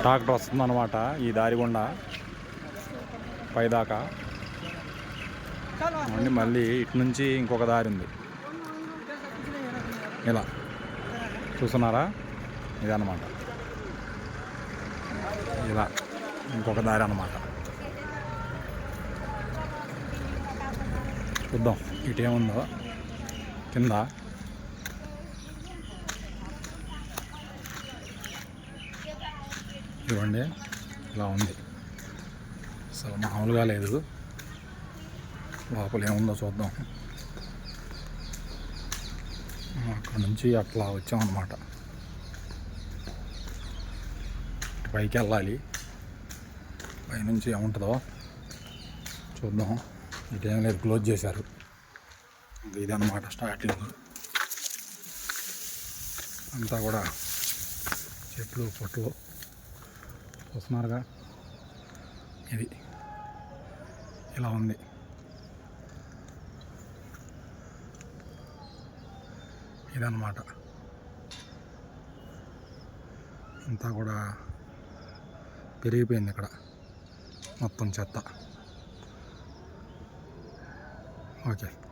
Tractor వస్తుందన్నమాట ఈ దారి గుండా పైదాకా. అండి మళ్ళీ ఇటు నుంచి ఇంకొక దారి ఉంది ఇలా. చూస్తున్నారా? ఇదన్నమాట. ఇలా. ఇంకొక దారి అన్నమాట చూద్దాం ఇటు ఏముందో కింద. ఇవ్వండి ఇలా ఉంది. అసలు మామూలుగా లేదు. లోపల ఏముందో చూద్దాం. అక్కడ నుంచి అట్లా వచ్చామన్నమాట. పైకి వెళ్ళాలి. పైనుంచి ఏముంటుందో చూద్దాం. ఇటేం లేదు క్లోజ్ చేశారు. ఇదన్నమాట స్టార్టింగ్. అంతా కూడా చెట్లు పొట్లు చూస్తున్నారుగా ఇది. ఇలా ఉంది. ఇదన్నమాట. అంతా కూడా పెరిగిపోయింది ఇక్కడ. మొత్తం చెత్త. ఓకే.